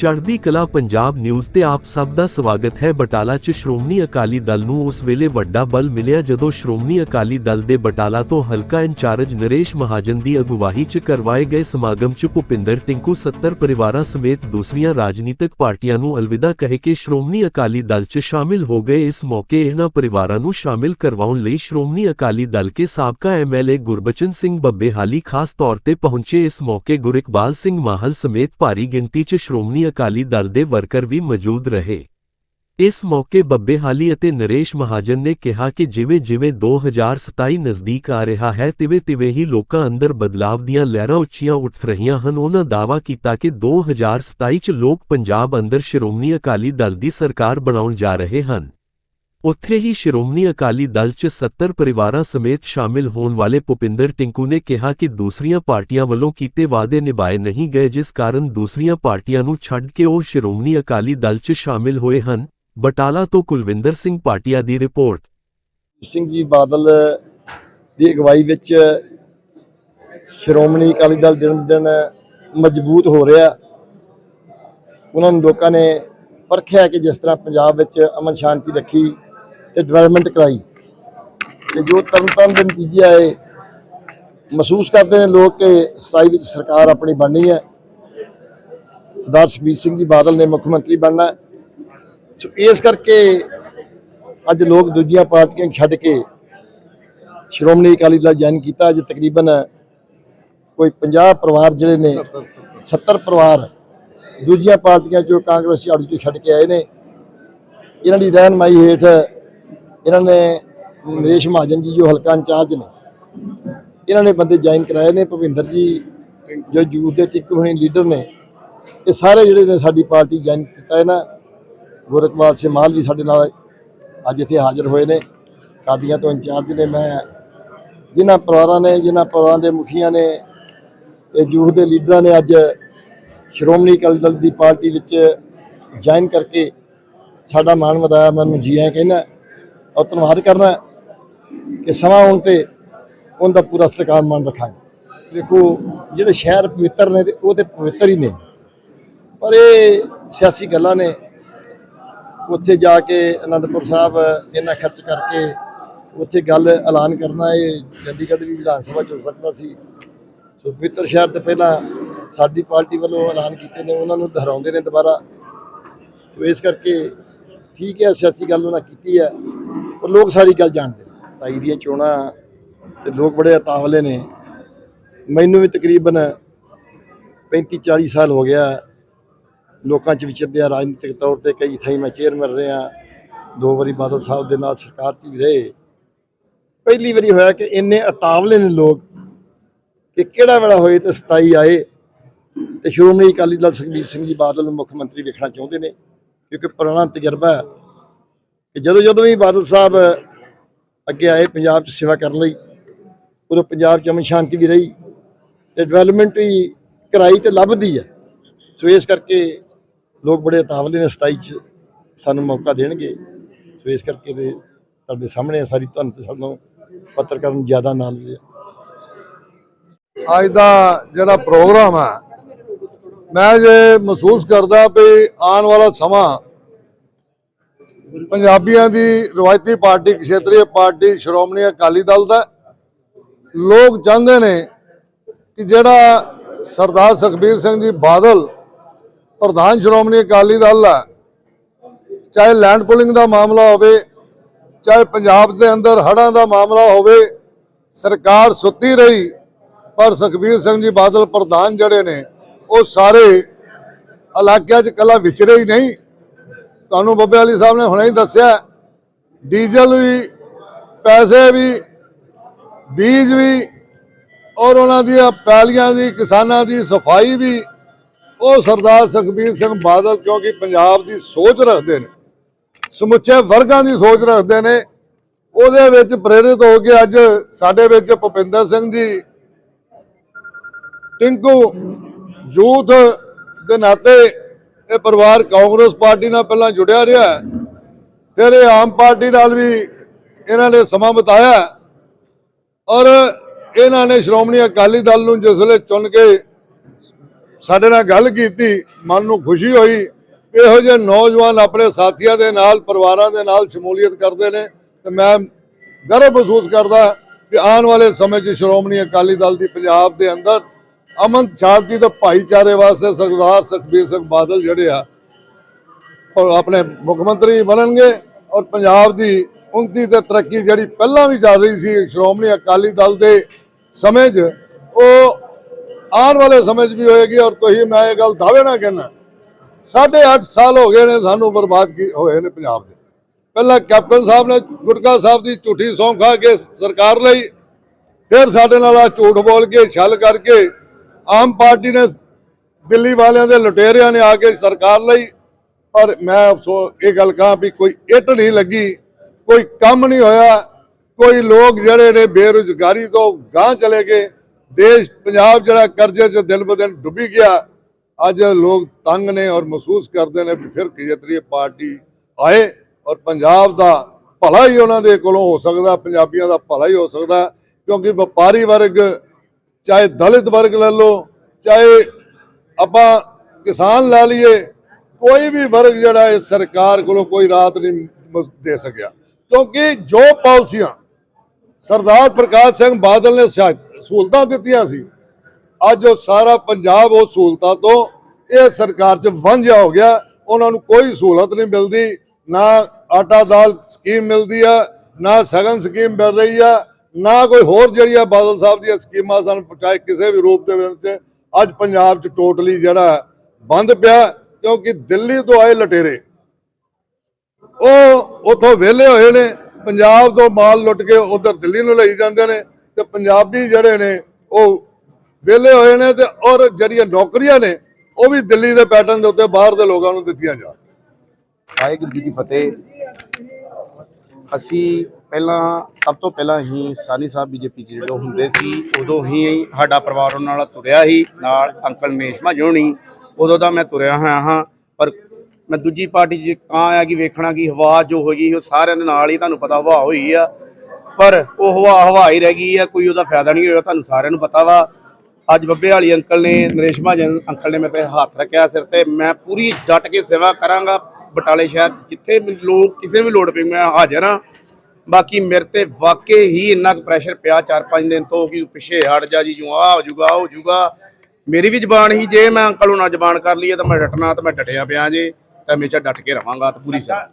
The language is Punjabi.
ਚੜ੍ਹਦੀ ਕਲਾ ਪੰਜਾਬ ਨਿਊਜ਼ ਤੇ ਆਪ ਸਭ ਦਾ ਸਵਾਗਤ ਹੈ। ਬਟਾਲਾ 'ਚ ਸ਼੍ਰੋਮਣੀ ਅਕਾਲੀ ਦਲ ਨੂੰ ਉਸ ਵੇਲੇ ਵੱਡਾ ਬਲ ਮਿਲਿਆ ਜਦੋਂ ਸ਼੍ਰੋਮਣੀ ਅਕਾਲੀ ਦਲ ਦੇ ਬਟਾਲਾ ਤੋਂ ਹਲਕਾ ਇੰਚਾਰਜ ਨਰੇਸ਼ ਮਹਾਜਨ ਦੀ ਅਗਵਾਈ 'ਚ ਕਰਵਾਏ ਗਏ ਸਮਾਗਮ 'ਚ ਭੁਪਿੰਦਰ ਟਿੰਕੂ 70 ਪਰਿਵਾਰਾਂ ਸਮੇਤ ਦੂਸਰੀਆਂ ਰਾਜਨੀਤਿਕ ਪਾਰਟੀਆਂ ਨੂੰ ਅਲਵਿਦਾ ਕਹਿ ਕੇ ਸ਼੍ਰੋਮਣੀ ਅਕਾਲੀ ਦਲ 'ਚ ਸ਼ਾਮਿਲ ਹੋ ਗਏ। ਇਸ ਮੌਕੇ ਇਹਨਾਂ ਪਰਿਵਾਰਾਂ ਨੂੰ ਸ਼ਾਮਿਲ ਕਰਵਾਉਣ ਲਈ ਸ਼੍ਰੋਮਣੀ ਅਕਾਲੀ ਦਲ ਕੇ ਸਾਬਕਾ ਐਮਐਲਏ ਗੁਰਬਚਨ ਸਿੰਘ ਬੱਬੇਹਾਲੀ ਖਾਸ ਤੌਰ ਤੇ ਪਹੁੰਚੇ। ਇਸ ਮੌਕੇ ਗੁਰਿਕਬਾਲ ਸਿੰਘ ਮਾਹਲ ਸਮੇਤ ਭਾਰੀ ਗਿਣਤੀ 'ਚ ਸ਼੍ਰੋਮਣੀ ਅਕਾਲੀ ਦਲ ਦੇ ਵਰਕਰ ਵੀ ਮੌਜੂਦ ਰਹੇ। ਇਸ ਮੌਕੇ ਬੱਬੇ ਹਾਲੀ ਅਤੇ ਨਰੇਸ਼ ਮਹਾਜਨ ਨੇ ਕਿਹਾ ਕਿ ਜਿਵੇਂ-ਜਿਵੇਂ 2027 ਨਜ਼ਦੀਕ ਆ ਰਿਹਾ ਹੈ ਤਿਵੇਂ-ਤਿਵੇਂ ਹੀ ਲੋਕਾਂ ਅੰਦਰ ਬਦਲਾਵ ਦੀਆਂ ਲਹਿਰਾਂ ਉੱਚੀਆਂ ਉੱਠ ਰਹੀਆਂ ਹਨ। ਉਹਨਾਂ ਦਾਅਵਾ ਕੀਤਾ ਕਿ 2027 ਚ ਲੋਕ ਪੰਜਾਬ ਅੰਦਰ ਸ਼੍ਰੋਮਣੀ ਅਕਾਲੀ ਦਲ ਦੀ ਸਰਕਾਰ ਬਣਾਉਣ ਜਾ ਰਹੇ ਹਨ। ਉੱਥੇ ਹੀ ਸ਼੍ਰੋਮਣੀ ਅਕਾਲੀ ਦਲ 'ਚ 70 ਪਰਿਵਾਰਾਂ ਸਮੇਤ ਸ਼ਾਮਿਲ ਹੋਣ ਵਾਲੇ ਭੁਪਿੰਦਰ ਟਿੰਕੂ ਨੇ ਕਿਹਾ ਕਿ ਦੂਸਰੀਆਂ ਪਾਰਟੀਆਂ ਵੱਲੋਂ ਕੀਤੇ ਵਾਅਦੇ ਨਿਭਾਏ ਨਹੀਂ ਗਏ, ਜਿਸ ਕਾਰਨ ਦੂਸਰੀਆਂ ਪਾਰਟੀਆਂ ਨੂੰ ਛੱਡ ਕੇ ਉਹ ਸ਼੍ਰੋਮਣੀ ਅਕਾਲੀ ਦਲ 'ਚ ਸ਼ਾਮਿਲ ਹੋਏ ਹਨ। ਬਟਾਲਾ ਤੋਂ ਕੁਲਵਿੰਦਰ ਸਿੰਘ ਪਾਟਿਆ ਦੀ ਰਿਪੋਰਟ। ਸਿੰਘ ਜੀ, ਬਾਦਲ ਦੀ ਅਗਵਾਈ ਵਿੱਚ ਸ਼੍ਰੋਮਣੀ ਅਕਾਲੀ ਦਲ ਦਿਨ ਦਿਨ ਮਜ਼ਬੂਤ ਹੋ ਰਿਹਾ। ਉਹਨਾਂ ਨੂੰ ਲੋਕਾਂ ਨੇ ਪਰਖਿਆ ਕਿ ਜਿਸ ਤਰ੍ਹਾਂ ਪੰਜਾਬ ਵਿੱਚ ਅਮਨ ਸ਼ਾਂਤੀ ਰੱਖੀ ਤੇ ਡਿਵੈਲਪਮੈਂਟ ਕਰਾਈ। ਤੇ ਜੋ ਤਰਨਤਾਰਨ ਦੇ ਨਤੀਜੇ ਆਏ ਮਹਿਸੂਸ ਕਰਦੇ ਨੇ ਲੋਕ ਕਿ 27 ਵਿੱਚ ਸਰਕਾਰ ਆਪਣੀ ਬਣਨੀ ਹੈ। ਸਰਦਾਰ ਸੁਖਬੀਰ ਸਿੰਘ ਜੀ ਬਾਦਲ ਨੇ ਮੁੱਖ ਮੰਤਰੀ ਬਣਨਾ ਸੋ ਇਸ ਕਰਕੇ ਅੱਜ ਲੋਕ ਦੂਜੀਆਂ ਪਾਰਟੀਆਂ ਛੱਡ ਕੇ ਸ਼੍ਰੋਮਣੀ ਅਕਾਲੀ ਦਲ ਜੁਆਇਨ ਕੀਤਾ। ਅੱਜ ਤਕਰੀਬਨ ਕੋਈ 50 ਪਰਿਵਾਰ ਜਿਹੜੇ ਨੇ 70 ਪਰਿਵਾਰ ਦੂਜੀਆਂ ਪਾਰਟੀਆਂ ਚੋਂ ਕਾਂਗਰਸ ਝਾੜੂ ਚੋਂ ਛੱਡ ਕੇ ਆਏ ਨੇ। ਇਹਨਾਂ ਦੀ ਰਹਿਨਮਾਈ ਹੇਠ ਇਹਨਾਂ ਨੇ ਨਰੇਸ਼ ਮਹਾਜਨ ਜੀ ਜੋ ਹਲਕਾ ਇੰਚਾਰਜ ਨੇ, ਇਹਨਾਂ ਨੇ ਬੰਦੇ ਜੁਆਇਨ ਕਰਾਏ ਨੇ, ਭਵਿੰਦਰ ਜੀ, ਜੋ ਯੂਥ ਦੇ ਟਿੱਕ ਹੋਣੀ ਲੀਡਰ ਨੇ, ਇਹ ਸਾਰੇ ਜਿਹੜੇ ਨੇ ਸਾਡੀ ਪਾਰਟੀ ਜੁਆਇਨ ਕੀਤਾ ਹੈ ਨਾ ਗੁਰਕਵਾਲ ਸਿੰਘ ਮਾਲ ਵੀ ਸਾਡੇ ਨਾਲ ਅੱਜ ਇੱਥੇ ਹਾਜ਼ਰ ਹੋਏ ਨੇ, ਕਾਦੀਆਂ ਤੋਂ ਇੰਚਾਰਜ ਨੇ, ਮੈਂ ਜਿਨ੍ਹਾਂ ਪਰਿਵਾਰਾਂ ਨੇ, ਜਿਨ੍ਹਾਂ ਪਰਿਵਾਰਾਂ ਦੇ ਮੁਖੀਆਂ ਨੇ, ਇਹ ਯੂਥ ਦੇ ਲੀਡਰਾਂ ਨੇ ਅੱਜ ਸ਼੍ਰੋਮਣੀ ਅਕਾਲੀ ਦਲ ਦੀ ਪਾਰਟੀ ਵਿੱਚ ਜੁਆਇਨ ਕਰਕੇ ਸਾਡਾ ਮਾਣ ਵਧਾਇਆ ਮੈਨੂੰ ਜੀ ਆਇਆਂ ਕਹਿੰਦਾ। ਔਰ ਧੰਨਵਾਦ ਕਰਨਾ ਕਿ ਸਮਾਂ ਆਉਣ ਤੇ ਉਹਦਾ ਪੂਰਾ ਸਤਿਕਾਰ ਮਾਨ ਰੱਖਾਂਗੇ ਦੇਖੋ ਜਿਹੜੇ ਸ਼ਹਿਰ ਪਵਿੱਤਰ ਨੇ ਤੇ ਉਹ ਤੇ ਪਵਿੱਤਰ ਹੀ ਨੇ ਪਰ ਇਹ ਸਿਆਸੀ ਗੱਲਾਂ ਨੇ ਉੱਥੇ ਜਾ ਕੇ ਅਨੰਦਪੁਰ ਸਾਹਿਬ ਇੰਨਾ ਖਰਚ ਕਰਕੇ ਉੱਥੇ ਗੱਲ ਐਲਾਨ ਕਰਨਾ ਇਹ ਚੰਡੀਗੜ੍ਹ ਵੀ ਵਿਧਾਨ ਸਭਾ ਚ ਹੋ ਸਕਦਾ ਸੀ ਸੋ ਪਵਿੱਤਰ ਸ਼ਹਿਰ ਤੇ ਪਹਿਲਾਂ ਸਾਡੀ ਪਾਰਟੀ ਵੱਲੋਂ ਐਲਾਨ ਕੀਤੇ ਨੇ ਉਹਨਾਂ ਨੂੰ ਦੁਹਰਾਉਂਦੇ ਨੇ ਦੁਬਾਰਾ ਸੋ ਇਸ ਕਰਕੇ ਠੀਕ ਹੈ ਸਿਆਸੀ ਗੱਲ ਉਹਨਾਂ ਕੀਤੀ ਹੈ ਪਰ ਲੋਕ ਸਾਰੀ ਗੱਲ ਜਾਣਦੇ ਨੇ। ਭਾਈ ਦੀਆਂ ਚੋਣਾਂ ਤੇ ਲੋਕ ਬੜੇ ਅਤਾਵਲੇ ਨੇ। ਮੈਨੂੰ ਵੀ ਤਕਰੀਬਨ 35 40 ਸਾਲ ਹੋ ਗਿਆ ਲੋਕਾਂ 'ਚ ਵਿਚਰਦੇ ਆ ਰਾਜਨੀਤਿਕ ਤੌਰ ਤੇ ਕਈ ਥਾਈਂ ਮੈਂ ਚੇਅਰਮੈਨ ਰਿਹਾ। ਦੋ ਵਾਰੀ ਬਾਦਲ ਸਾਹਿਬ ਦੇ ਨਾਲ ਸਰਕਾਰ 'ਚ ਵੀ ਰਹੇ। ਪਹਿਲੀ ਵਾਰੀ ਹੋਇਆ ਕਿ ਇੰਨੇ ਅਤਾਵਲੇ ਨੇ ਲੋਕ ਕਿ ਕਿਹੜਾ ਵੇਲਾ ਹੋਏ ਤੇ 27 ਆਏ ਤੇ ਸ਼੍ਰੋਮਣੀ ਅਕਾਲੀ ਦਲ ਸੁਖਬੀਰ ਸਿੰਘ ਜੀ ਬਾਦਲ ਨੂੰ ਮੁੱਖ ਮੰਤਰੀ ਵੇਖਣਾ ਚਾਹੁੰਦੇ ਨੇ ਕਿਉਂਕਿ ਪੁਰਾਣਾ ਤਜਰਬਾ ਕਿ ਜਦੋਂ ਜਦੋਂ ਵੀ ਬਾਦਲ ਸਾਹਿਬ ਅੱਗੇ ਆਏ ਪੰਜਾਬ 'ਚ ਸੇਵਾ ਕਰਨ ਲਈ, ਉਦੋਂ ਪੰਜਾਬ 'ਚ ਅਮਨ ਸ਼ਾਂਤੀ ਵੀ ਰਹੀ ਤੇ ਡਿਵੈਲਪਮੈਂਟ ਵੀ ਕਰਾਈ ਤੇ ਲੱਭਦੀ ਹੈ ਸੋ ਇਸ ਕਰਕੇ ਲੋਕ ਬੜੇ ਤਾਵਲੇ ਨੇ 27 ਚ, ਸਾਨੂੰ ਮੌਕਾ ਦੇਣਗੇ। ਸੋ ਇਸ ਕਰਕੇ ਤੇ ਤੁਹਾਡੇ ਸਾਹਮਣੇ ਆ ਸਾਰੀ, ਤੁਹਾਨੂੰ ਤੇ ਸਾਨੂੰ ਪੱਤਰਕਾਰਾਂ ਨੂੰ ਜ਼ਿਆਦਾ ਨਾਲੇਜ ਅੱਜ ਦਾ ਜਿਹੜਾ ਪ੍ਰੋਗਰਾਮ ਹੈ ਮੈਂ ਜੇ ਮਹਿਸੂਸ ਕਰਦਾ ਵੀ ਆਉਣ ਵਾਲਾ ਸਮਾਂ ਪੰਜਾਬੀਆਂ ਦੀ ਰਵਾਇਤੀ ਪਾਰਟੀ, ਖੇਤਰੀ ਪਾਰਟੀ, ਸ਼੍ਰੋਮਣੀ ਅਕਾਲੀ ਦਲ ਦਾ, ਲੋਕ ਚਾਹੁੰਦੇ ਨੇ ਕਿ ਜਿਹੜਾ ਸਰਦਾਰ ਸੁਖਬੀਰ ਸਿੰਘ ਜੀ ਬਾਦਲ ਪ੍ਰਧਾਨ ਸ਼੍ਰੋਮਣੀ ਅਕਾਲੀ ਦਲ ਹੈ ਚਾਹੇ ਲੈਂਡ ਪੁਲਿੰਗ ਦਾ ਮਾਮਲਾ ਹੋਵੇ, ਚਾਹੇ ਪੰਜਾਬ ਦੇ ਅੰਦਰ ਹੜ੍ਹਾਂ ਦਾ ਮਾਮਲਾ ਹੋਵੇ, ਸਰਕਾਰ ਸੁੱਤੀ ਰਹੀ, ਪਰ ਸੁਖਬੀਰ ਸਿੰਘ ਜੀ ਬਾਦਲ ਪ੍ਰਧਾਨ ਜਿਹੜੇ ਨੇ, ਉਹ ਸਾਰੇ ਇਲਾਕਿਆਂ 'ਚ ਕੱਲਾ ਵਿਚਰੇ ਹੀ ਨਹੀਂ। ਤੁਹਾਨੂੰ ਬੱਬੇ ਵਾਲੀ ਸਾਹਿਬ ਨੇ ਹੁਣੇ ਹੀ ਦੱਸਿਆ ਡੀਜ਼ਲ ਵੀ, ਪੈਸੇ ਵੀ, ਬੀਜ ਵੀ, ਔਰ ਉਹਨਾਂ ਦੀਆਂ ਪੈਲੀਆਂ ਦੀ, ਕਿਸਾਨਾਂ ਦੀ ਸਫ਼ਾਈ ਵੀ, ਉਹ ਸਰਦਾਰ ਸੁਖਬੀਰ ਸਿੰਘ ਬਾਦਲ ਕਿਉਂਕਿ ਪੰਜਾਬ ਦੀ ਸੋਚ ਰੱਖਦੇ ਨੇ, ਸਮੁੱਚੇ ਵਰਗਾਂ ਦੀ ਸੋਚ ਰੱਖਦੇ ਨੇ, ਉਹਦੇ ਵਿੱਚ ਪ੍ਰੇਰਿਤ ਹੋ ਕੇ ਅੱਜ ਸਾਡੇ ਵਿੱਚ ਭੁਪਿੰਦਰ ਸਿੰਘ ਜੀ, ਟਿੰਕੂ, ਜੂਥ ਦੇ ਨਾਤੇ ਇਹ ਪਰਿਵਾਰ ਕਾਂਗਰਸ ਪਾਰਟੀ ਨਾਲ ਪਹਿਲਾਂ ਜੁੜਿਆ ਰਿਹਾ ਫਿਰ ਇਹ ਆਮ ਪਾਰਟੀ ਨਾਲ ਵੀ ਇਹਨਾਂ ਨੇ ਸਮਾਂ ਬਿਤਾਇਆ ਔਰ ਇਹਨਾਂ ਨੇ ਸ਼੍ਰੋਮਣੀ ਅਕਾਲੀ ਦਲ ਨੂੰ ਜਿਸ ਵੇਲੇ ਚੁਣ ਕੇ ਸਾਡੇ ਨਾਲ ਗੱਲ ਕੀਤੀ, ਮਨ ਨੂੰ ਖੁਸ਼ੀ ਹੋਈ। ਇਹੋ ਜਿਹੇ ਨੌਜਵਾਨ ਆਪਣੇ ਸਾਥੀਆਂ ਦੇ ਨਾਲ, ਪਰਿਵਾਰਾਂ ਦੇ ਨਾਲ ਸ਼ਮੂਲੀਅਤ ਕਰਦੇ ਨੇ ਤੇ ਮੈਂ ਗਰਵ ਮਹਿਸੂਸ ਕਰਦਾ ਕਿ ਆਉਣ ਵਾਲੇ ਸਮੇਂ 'ਚ ਸ਼੍ਰੋਮਣੀ ਅਕਾਲੀ ਦਲ ਦੀ ਪੰਜਾਬ ਦੇ ਅੰਦਰ ਅਮਨ ਸ਼ਾਂਤੀ ਤੇ ਭਾਈਚਾਰੇ ਵਾਸਤੇ ਸਰਦਾਰ ਸੁਖਬੀਰ ਸਿੰਘ ਬਾਦਲ ਜਿਹੜੇ ਆ, ਉਹ ਆਪਣੇ ਮੁੱਖ ਮੰਤਰੀ ਬਣਨਗੇ ਔਰ ਪੰਜਾਬ ਦੀ ਉਨਤੀ ਤੇ ਤਰੱਕੀ ਜਿਹੜੀ ਪਹਿਲਾਂ ਵੀ ਚੱਲ ਰਹੀ ਸੀ ਸ਼੍ਰੋਮਣੀ ਅਕਾਲੀ ਦਲ ਦੇ ਸਮੇਂ 'ਚ, ਉਹ ਆਉਣ ਵਾਲੇ ਸਮੇਂ 'ਚ ਵੀ ਹੋਏਗੀ ਔਰ ਤੁਸੀਂ, ਮੈਂ ਇਹ ਗੱਲ ਦਾਅਵੇ ਨਾਲ ਕਹਿਣਾ ਸਾਢੇ ਅੱਠ ਸਾਲ ਹੋ ਗਏ ਨੇ ਸਾਨੂੰ ਬਰਬਾਦ ਕੀ ਹੋਏ ਨੇ ਪੰਜਾਬ ਦੇ। ਪਹਿਲਾਂ ਕੈਪਟਨ ਸਾਹਿਬ ਨੇ ਗੁਟਕਾ ਸਾਹਿਬ ਦੀ ਝੂਠੀ ਸੌਂ ਖਾ ਕੇ ਸਰਕਾਰ ਲਈ, ਫਿਰ ਸਾਡੇ ਨਾਲ ਆ ਝੂਠ ਬੋਲ ਕੇ, ਛਲ ਕਰਕੇ ਆਮ ਪਾਰਟੀ ਨੇ ਦਿੱਲੀ ਵਾਲਿਆਂ ਦੇ ਲੁਟੇਰਿਆਂ ਨੇ ਆ ਕੇ ਸਰਕਾਰ ਲਈ, ਪਰ ਮੈਂ ਅਫਸੋਸ ਇਹ ਗੱਲ ਕਹਾਂ ਵੀ ਕੋਈ ਇੱਟ ਨਹੀਂ ਲੱਗੀ, ਕੋਈ ਕੰਮ ਨਹੀਂ ਹੋਇਆ, ਕੋਈ ਲੋਕ ਜਿਹੜੇ ਨੇ ਬੇਰੁਜ਼ਗਾਰੀ ਤੋਂ ਗਾਂਹ ਚਲੇ ਗਏ, ਦੇਸ਼ ਪੰਜਾਬ ਜਿਹੜਾ ਕਰਜ਼ੇ 'ਚ ਦਿਨ ਬ ਦਿਨ ਡੁੱਬੀ ਗਿਆ, ਅੱਜ ਲੋਕ ਤੰਗ ਨੇ ਔਰ ਮਹਿਸੂਸ ਕਰਦੇ ਨੇ ਵੀ ਫਿਰ ਖੇਤਰੀ ਪਾਰਟੀ ਆਏ ਔਰ ਪੰਜਾਬ ਦਾ ਭਲਾ ਹੀ ਉਹਨਾਂ ਦੇ ਕੋਲੋਂ ਹੋ ਸਕਦਾ, ਪੰਜਾਬੀਆਂ ਦਾ ਭਲਾ ਹੀ ਹੋ ਸਕਦਾ, ਕਿਉਂਕਿ ਵਪਾਰੀ ਵਰਗ ਚਾਹੇ ਦਲਿਤ ਵਰਗ ਲੈ ਲਓ, ਚਾਹੇ ਆਪਾਂ ਕਿਸਾਨ ਲੈ ਲਈਏ, ਕੋਈ ਵੀ ਵਰਗ ਜਿਹੜਾ ਹੈ ਸਰਕਾਰ ਕੋਲੋਂ ਕੋਈ ਰਾਤ ਨਹੀਂ ਦੇ ਸਕਿਆ। ਕਿਉਂਕਿ ਜੋ ਪਾਲਿਸੀਆਂ ਸਰਦਾਰ ਪ੍ਰਕਾਸ਼ ਸਿੰਘ ਬਾਦਲ ਨੇ ਸਿਆ- ਸਹੂਲਤਾਂ ਦਿੱਤੀਆਂ ਸੀ, ਅੱਜ ਉਹ ਸਾਰਾ ਪੰਜਾਬ ਉਹ ਸਹੂਲਤਾਂ ਤੋਂ ਇਹ ਸਰਕਾਰ 'ਚ ਵਾਂਝਾ ਹੋ ਗਿਆ। ਉਹਨਾਂ ਨੂੰ ਕੋਈ ਸਹੂਲਤ ਨਹੀਂ ਮਿਲਦੀ, ਨਾ ਆਟਾ ਦਾਲ ਸਕੀਮ ਮਿਲਦੀ ਆ, ਨਾ ਸਗਨ ਸਕੀਮ ਮਿਲ ਰਹੀ ਆ। ਨਾ ਕੋਈ ਹੋਰ ਜਿਹੜੀਆਂ ਬਾਦਲ ਸਾਹਿਬ ਦੀਆਂ ਸਕੀਮਾਂ ਸਨ, ਚਾਹੇ ਕਿਸੇ ਵੀ ਰੂਪ ਦੇ ਵਿੱਚ। ਅੱਜ ਪੰਜਾਬ 'ਚ ਟੋਟਲੀ ਜਿਹੜਾ ਬੰਦ ਪਿਆ, ਕਿਉਂਕਿ ਦਿੱਲੀ ਤੋਂ ਆਏ ਲਟੇਰੇ। ਉਹ ਉਥੋਂ ਵਿਹਲੇ ਹੋਏ ਨੇ, ਪੰਜਾਬ ਤੋਂ ਮਾਲ ਲੁੱਟ ਕੇ ਉਧਰ ਦਿੱਲੀ ਨੂੰ ਲਈ ਜਾਂਦੇ ਨੇ, ਤੇ ਪੰਜਾਬੀ ਜਿਹੜੇ ਨੇ, ਉਹ ਵਿਹਲੇ ਹੋਏ ਨੇ ਤੇ ਔਰ ਜਿਹੜੀਆਂ ਨੌਕਰੀਆਂ ਨੇ, ਉਹ ਵੀ ਦਿੱਲੀ ਦੇ ਪੈਟਰਨ ਦੇ ਉੱਤੇ ਬਾਹਰ ਦੇ ਲੋਕਾਂ ਨੂੰ ਦਿੱਤੀਆਂ ਜਾ ਵਾਹਿਗੁਰੂ ਜੀ ਕੀ ਫਤਿਹ। ਅਸੀਂ ਪਹਿਲਾਂ, ਸਭ ਤੋਂ ਪਹਿਲਾਂ ਹੀ ਸਾਨੀ ਸਾਹਿਬ ਬੀਜੇਪੀ ਚ ਜਦੋਂ ਹੁੰਦੇ ਸੀ, ਉਦੋਂ ਹੀ ਸਾਡਾ ਪਰਿਵਾਰ ਉਹਨਾਂ ਨਾਲ ਤੁਰਿਆ ਹੀ ਨਾਲ ਅੰਕਲ ਨੇਸ਼ਮਾ ਜੋਣੀ ਉਦੋਂ ਦਾ ਮੈਂ ਤੁਰਿਆ ਹੋਇਆ ਹਾਂ, ਪਰ ਮੈਂ ਦੂਜੀ ਪਾਰਟੀ 'ਚ ਕਾਂ ਆਇਆ ਕਿ ਵੇਖਣਾ ਕਿ ਹਵਾ ਜੋ ਹੋਈ ਉਹ ਸਾਰਿਆਂ ਦੇ ਨਾਲ ਹੀ ਤੁਹਾਨੂੰ ਪਤਾ ਹਵਾ ਹੋਈ ਆ, ਪਰ ਉਹ ਹਵਾ ਹਵਾ ਹੀ ਰਹਿ ਗਈ ਆ, ਕੋਈ ਉਹਦਾ ਫਾਇਦਾ ਨਹੀਂ ਹੋਇਆ, ਤੁਹਾਨੂੰ ਸਾਰਿਆਂ ਨੂੰ ਪਤਾ ਵਾ। ਅੱਜ ਬੱਬੇ ਵਾਲੀ ਅੰਕਲ ਨੇ ਨਰੇਸ਼ ਮਹਾਜਨ ਅੰਕਲ ਨੇ ਮੇਰੇ ਤੇ ਹੱਥ ਰੱਖਿਆ ਸਿਰ ਤੇ, ਮੈਂ ਪੂਰੀ ਡਟ ਕੇ ਸੇਵਾ ਕਰਾਂਗਾ, ਬਟਾਲੇ ਸ਼ਹਿਰ ਜਿੱਥੇ ਲੋਕ, ਕਿਸੇ ਨੂੰ ਵੀ ਲੋੜ ਪਈ, ਮੈਂ ਹਾਜ਼ਰ ਹਾਂ। ਬਾਕੀ ਮੇਰੇ ਤੇ ਵਾਕਈ ਹੀ ਇੰਨਾ ਕੁ ਪ੍ਰੈਸ਼ਰ ਪਿਆ 4-5 ਦਿਨ ਤੋਂ ਕਿ ਪਿੱਛੇ ਹਟ ਜਾ ਜੀ ਜੂ ਆ ਹੋ ਜੂਗਾ ਹੋ ਜੂਗਾ ਮੇਰੀ ਵੀ ਜ਼ਬਾਨ ਹੀ ਜੇ ਮੈਂ ਅੰਕਲ ਨੂੰ ਨਾ ਜ਼ਬਾਨ ਕਰ ਲਈਏ ਤਾਂ ਮੈਂ ਡਟਣਾ ਤਾਂ ਮੈਂ ਡਟਿਆ ਪਿਆ ਜੇ ਤਾਂ ਹਮੇਸ਼ਾ ਡਟ ਕੇ ਰਵਾਂਗਾ ਤੇ ਪੂਰੀ ਸੇਵਾ